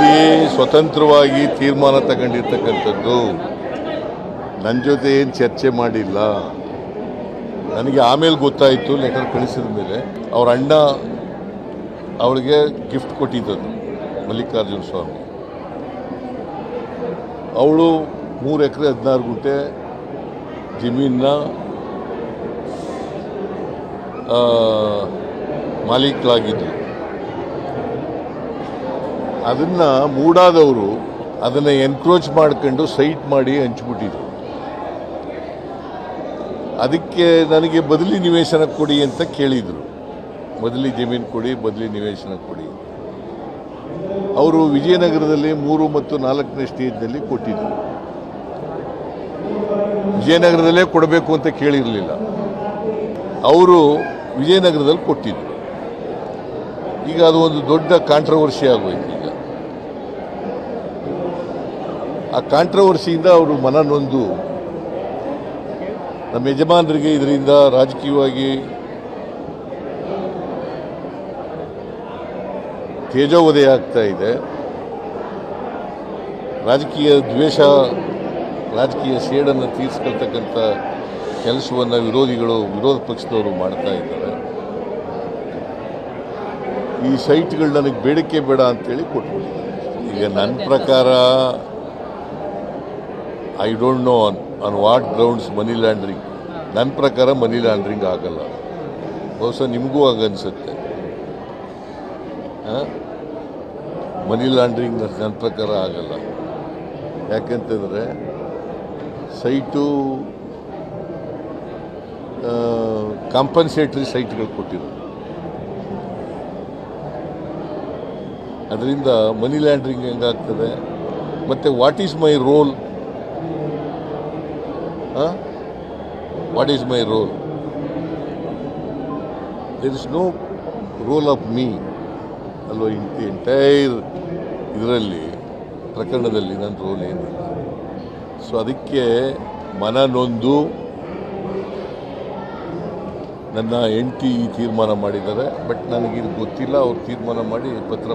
ಹೆಂಡತಿ ಸ್ವತಂತ್ರವಾಗಿ ತೀರ್ಮಾನ ತಗೊಂಡಿರ್ತಕ್ಕಂಥದ್ದು. ನನ್ನ ಜೊತೆ ಏನು ಚರ್ಚೆ ಮಾಡಿಲ್ಲ. ನನಗೆ ಆಮೇಲೆ ಗೊತ್ತಾಯಿತು, ಲೆಟರ್ ಕಳಿಸಿದ ಮೇಲೆ. ಅವ್ರ ಅಣ್ಣ ಅವಳಿಗೆ ಗಿಫ್ಟ್ ಕೊಟ್ಟಿದ್ದದ್ದು, ಮಲ್ಲಿಕಾರ್ಜುನ ಸ್ವಾಮಿ. ಅವಳು ಮೂರು ಎಕರೆ ಹದಿನಾರು ಗುಂಟೆ ಜಮೀನ ಮಾಲೀಕರಾಗಿದ್ದರು ಅದನ್ನ ಮೂಡಾದವರು ಅದನ್ನು ಎನ್ಕ್ರೋಚ್ ಮಾಡ್ಕೊಂಡು ಸೈಟ್ ಮಾಡಿ ಹಂಚ್ಬಿಟ್ಟಿದ್ರು. ಅದಕ್ಕೆ ನನಗೆ ಬದಲಿ ನಿವೇಶನ ಕೊಡಿ ಅಂತ ಕೇಳಿದರು. ಬದಲಿ ಜಮೀನು ಕೊಡಿ, ಬದಲಿ ನಿವೇಶನ ಕೊಡಿ. ಅವರು ವಿಜಯನಗರದಲ್ಲಿ ಮೂರು ಮತ್ತು ನಾಲ್ಕನೇ ಸ್ಟೇಜ್ನಲ್ಲಿ ಕೊಟ್ಟಿದ್ದರು ವಿಜಯನಗರದಲ್ಲೇ ಕೊಡಬೇಕು ಅಂತ ಕೇಳಿರಲಿಲ್ಲ. ಅವರು ವಿಜಯನಗರದಲ್ಲಿ ಕೊಟ್ಟಿದ್ರು. ಈಗ ಅದು ಒಂದು ದೊಡ್ಡ ಕಾಂಟ್ರವರ್ಸಿ ಆಗೋಯ್ತು ಈಗ ಆ ಕಾಂಟ್ರವರ್ಸಿಯಿಂದ ಅವರು ಮನ ನೊಂದು ನಮ್ಮ ಯಜಮಾನರಿಗೆ ಇದರಿಂದ ರಾಜಕೀಯವಾಗಿ ತೇಜೋವಧೆ ಆಗ್ತಾ ಇದೆ. ರಾಜಕೀಯ ದ್ವೇಷ, ರಾಜಕೀಯ ಸೇಡನ್ನು ತೀರಿಸ್ಕೊಳ್ತಕ್ಕಂಥ ಕೆಲಸವನ್ನು ವಿರೋಧಿಗಳು, ವಿರೋಧ ಪಕ್ಷದವರು ಮಾಡ್ತಾ ಇದ್ದಾರೆ. ಈ ಸೈಟ್ಗಳು ನನಗೆ ಬೇಡಿಕೆ ಬೇಡ ಅಂತೇಳಿ ಕೊಟ್ಬಿಟ್ಟಿದ್ದಾರೆ. ಈಗ ನನ್ನ ಪ್ರಕಾರ I don't know on on what grounds money laundering ನನ್ನ ಪ್ರಕಾರ ಮನಿ ಲ್ಯಾಂಡ್ರಿಂಗ್ ಆಗಲ್ಲ. ಬಹುಶಃ ನಿಮಗೂ ಆಗನ್ಸುತ್ತೆ. ಮನಿ ಲ್ಯಾಂಡ್ರಿಂಗ್ ನನ್ನ ಪ್ರಕಾರ ಆಗಲ್ಲ. ಯಾಕೆಂತಂದರೆ, ಸೈಟು ಕಾಂಪನ್ಸೇಟ್ರಿ ಸೈಟ್ಗಳು ಕೊಟ್ಟಿರೋದು. ಅದರಿಂದ ಮನಿ ಲ್ಯಾಂಡ್ರಿಂಗ್ ಹೆಂಗಾಗ್ತದೆ? ಮತ್ತು what is my role what is my role there is no role of me ಅಲ್ವಾ ಎಂಟೈರ್ ಇದರಲ್ಲಿ, ಪ್ರಕರಣದಲ್ಲಿ ನನ್ನ ರೋಲ್ ಏನಿಲ್ಲ ಸೊ ಅದಕ್ಕೆ ಮನ ನೊಂದು ನನ್ನ ಹೆಂಡತಿ ತೀರ್ಮಾನ ಮಾಡಿದ್ದಾರೆ. ಬಟ್ ನನಗಿದು ಗೊತ್ತಿಲ್ಲ, ಅವ್ರು ತೀರ್ಮಾನ ಮಾಡಿ ಪತ್ರ